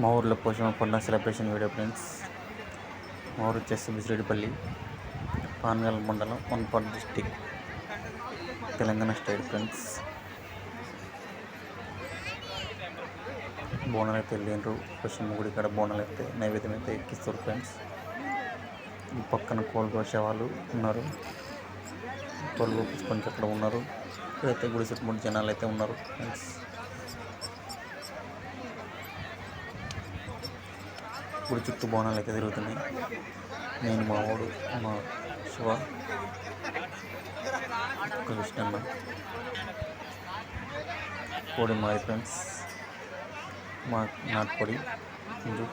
మా ఊర్లో పోషణ పండుగ సెలబ్రేషన్ వీడియో ఫ్రెండ్స్ మా ఊరు వచ్చేసి బిసిరెడ్డిపల్లి పాన్గల్ మండలం వన్పాడ్ district Telangana state friends Bonalu అయితే లేనరు పశ్చిమ గుడి కాడ బోనాలు అయితే నైవేద్యం అయితే ఎక్కిస్తారు ఫ్రెండ్స్ ఈ పక్కన కోళ్ళు కోసే వాళ్ళు ఉన్నారు. కోళ్ళు కోపించుకొని అక్కడ ఉన్నారు. ఇక్కడైతే గుడి చుట్టుముట్టు జనాలు అయితే ఉన్నారు ఫ్రెండ్స్ ఇప్పుడు చుట్టూ బోనాలు అయితే తిరుగుతున్నాయి. నేను మా వాడు మా శివ కృష్ణన్న కోడి మాది ఫ్రెండ్స్ మా నాటుకోడి ఇది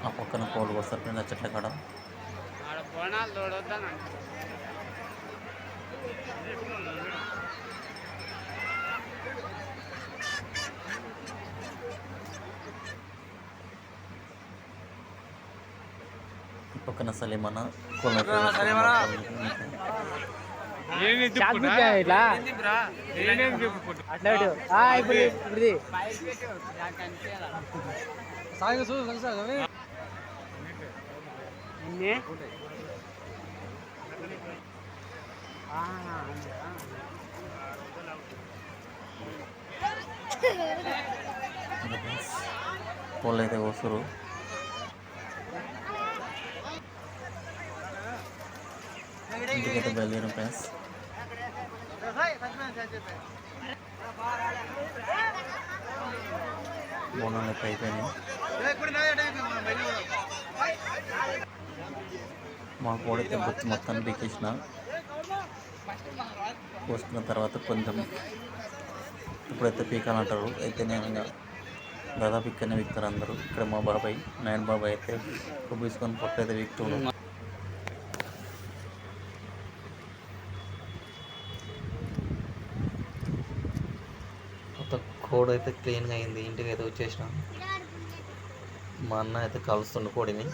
ఆ పక్కన కోళ్ళు వస్తారు కింద ఆ చెట్ల కాడ? బోనాలు తోడొద్దానంట ఈ పక్కన సలీమన ఇట్లా? అట్లా ఇప్పుడు ఇప్పుడు ఇది. ఇన్ని? ఆ, కోళ్ళు అయితే కోస్తారు ఇంటికైతే బయలుదేరాం ఫ్రెండ్స్ బోనాలు అయితే అయిపోయినాయి మా కోడైతే బొచ్చు మొత్తాన్ని పీకేసిన పోసుకున్న తర్వాత కొంచెం ఇప్పుడైతే పీకాలంటారు అయితే నేను ఇంకా దాదాపు ఇక్కడనే విక్తారు అందరూ. ఇక్కడ మా బాబాయ్ నాయన బాబాయ్ అయితే కొబ్బీసుకొని పొట్టు అయితే విక్తుడు. కోడి అయితే క్లీన్గా అయింది. ఇంటికి అయితే వచ్చేసిన. మా అన్న అయితే కలుస్తుండు కోడిని.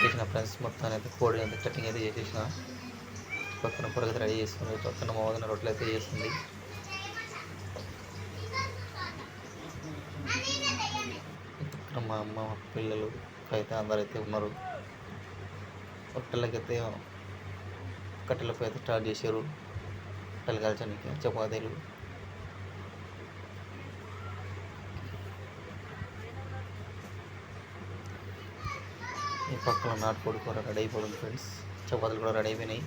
చేసిన ఫ్రెండ్స్ మొత్తాన్ని అయితే కోడి అయితే కటింగ్ అయితే చేసేసిన పక్కన పొరగతి రెడీ చేసుకుంది పక్కన మా వదిన రొట్టెలు అయితే చేస్తుంది ఇక్కడ మా అమ్మ మా పిల్లలు అయితే అందరైతే అయితే ఉన్నారు. రొట్టెలకైతే కట్టెలకు అయితే స్టార్ట్ చేశారు. రొట్టెలు కాల్చడానికి చపాతీలు. ఈ పక్కన నాటుకోడి కూర రెడీ అయిపోతుంది ఫ్రెండ్స్. చపాతీలు కూడా రెడీ అయిపోయినాయి.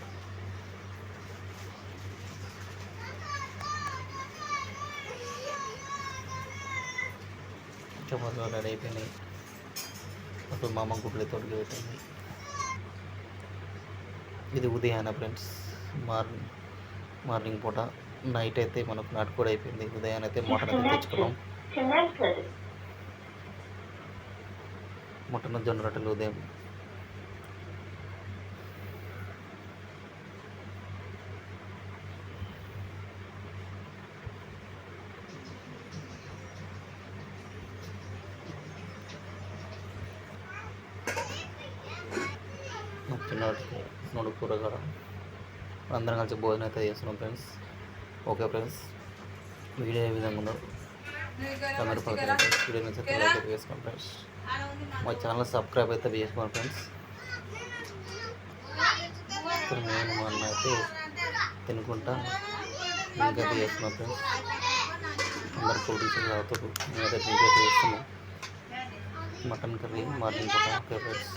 చపాతీలు రెడీ అయిపోయినాయి. అప్పుడు మా అమ్మ గుడ్లు తోటికి పెట్టింది. ఇది ఉదయాన ఫ్రెండ్స్ మార్నింగ్ మార్నింగ్ పూట. నైట్ అయితే మనకు నాటుకోడి అయిపోయింది. ఉదయాన్నే అయితే మటన్ అయితే తెచ్చుకున్నాం. మటన్ జొన్న రొట్టెలు ఉదయం తిన్నాడు నూనె కూర కూడా అందరం కలిసి భోజనం అయితే చేస్తున్నాం ఫ్రెండ్స్. ఓకే ఫ్రెండ్స్ వీడియో ఏ విధంగా ఉందో అందరూ వీడియో నచ్చితే లైక్ అయితే ఫ్రెండ్స్. మా ఛానల్ సబ్స్క్రైబ్ అయితే చేసుకోండి ఫ్రెండ్స్. ఇప్పుడు నేను మొన్న అయితే తినుకుంటా. ఇంకైతే అయితే చేస్తున్నాం ఫ్రెండ్స్. అందరు కూల్ డ్రింక్స్ తాగుతారు నేనైతే డ్రింక్ అయితే చేస్తున్నాం. మటన్ కర్రీ మార్నింగ్ పూట ఓకే ఫ్రెండ్స్.